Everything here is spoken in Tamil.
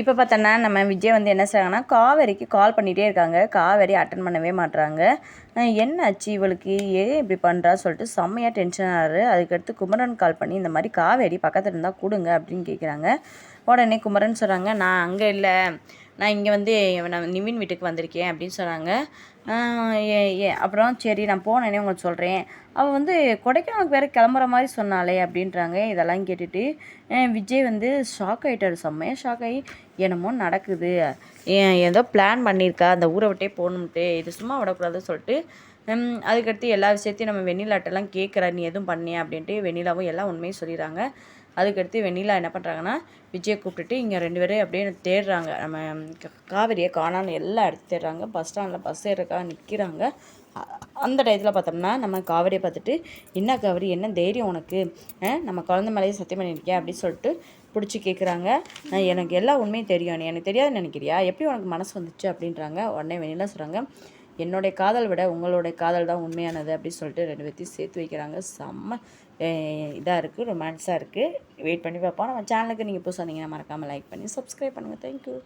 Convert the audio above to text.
இப்போ பார்த்தோன்னா நம்ம விஜய் வந்து என்ன செய்றாங்கன்னா காவேரிக்கு கால் பண்ணிகிட்டே இருக்காங்க. காவேரி அட்டன் பண்ணவே மாட்டுறாங்க என்ன ஆச்சு இவளுக்கு? ஏன் இப்படி பண்ணுறா சொல்லிட்டு செம்மையாக டென்ஷன் ஆகுது அதுக்கடுத்து குமரன் கால் பண்ணி இந்த மாதிரி காவேரி பக்கத்தில் இருந்தால் கொடுங்க அப்படின்னு கேட்குறாங்க உடனே குமரன் சொல்கிறாங்க நான் அங்கே இல்லை. நான் இங்கே வந்து நான் நிவின் வீட்டுக்கு வந்திருக்கேன் அப்படின்னு சொன்னாங்க அப்புறம் சரி நான் போனேனே உங்களுக்கு சொல்கிறேன் அவள் வந்து கொடைக்கானலுக்கு வேறு கிளம்புற மாதிரி சொன்னாலே அப்படின்றாங்க. இதெல்லாம் கேட்டுட்டு விஜய் வந்து ஷாக் ஆகிட்டாரு செம்மையாக ஷாக் ஆகி என்னமோ நடக்குது. ஏதோ பிளான் பண்ணியிருக்கா அந்த ஊரை விட்டே போகணும்ட்டு. இது சும்மா விடக்கூடாதுன்னு சொல்லிட்டு அதுக்கடுத்து எல்லா விஷயத்தையும் நம்ம வெண்ணிலாட்டெல்லாம் கேட்குற நீ எதுவும் பண்ணியா? அப்படின்ட்டு வெண்ணிலாவும் எல்லாம் உண்மையும் சொல்லிடுறாங்க. அதுக்கடுத்து வெண்ணிலா என்ன பண்ணுறாங்கன்னா விஜயை கூப்பிட்டுட்டு இங்கே ரெண்டு பேரும் அப்படியே தேடுறாங்க. நம்ம காவிரியை காவேரியை காணான்னு எல்லா இடத்து தேடுறாங்க. பஸ் ஸ்டாண்டில் பஸ் ஏறக்காக நிற்கிறாங்க அந்த டயத்தில் பார்த்தோம்னா நம்ம காவடியை பார்த்துட்டு என்ன காவடி? என்ன தைரியம் உனக்கு? நம்ம குழந்த மேலேயே சத்தியம் பண்ணியிருக்கேன் அப்படின்னு சொல்லிட்டு பிடிச்சி கேட்குறாங்க எனக்கு எல்லா உண்மையும் தெரியும். நீ எனக்கு தெரியாதுன்னு நினைக்கிறியா? எப்படி உனக்கு மனசு வந்துச்சு? அப்படின்றாங்க. உடனே வெண்ணிலா சொல்கிறாங்க என்னுடைய காதல் விட உங்களுடைய காதல் தான் உண்மையானது அப்படின்னு சொல்லிட்டு ரெண்டு பேர்த்தையும் சேர்த்து வைக்கிறாங்க. செம்ம இதாக இருக்குது ரொமான்ஸாக இருக்குது வெயிட் பண்ணி பார்ப்போம். நம்ம சேனலுக்கு நீங்கள் புதுசாக இருந்தீங்கன்னா மறக்காமல் லைக் பண்ணி சப்ஸ்கிரைப் பண்ணுங்கள் தேங்க்யூ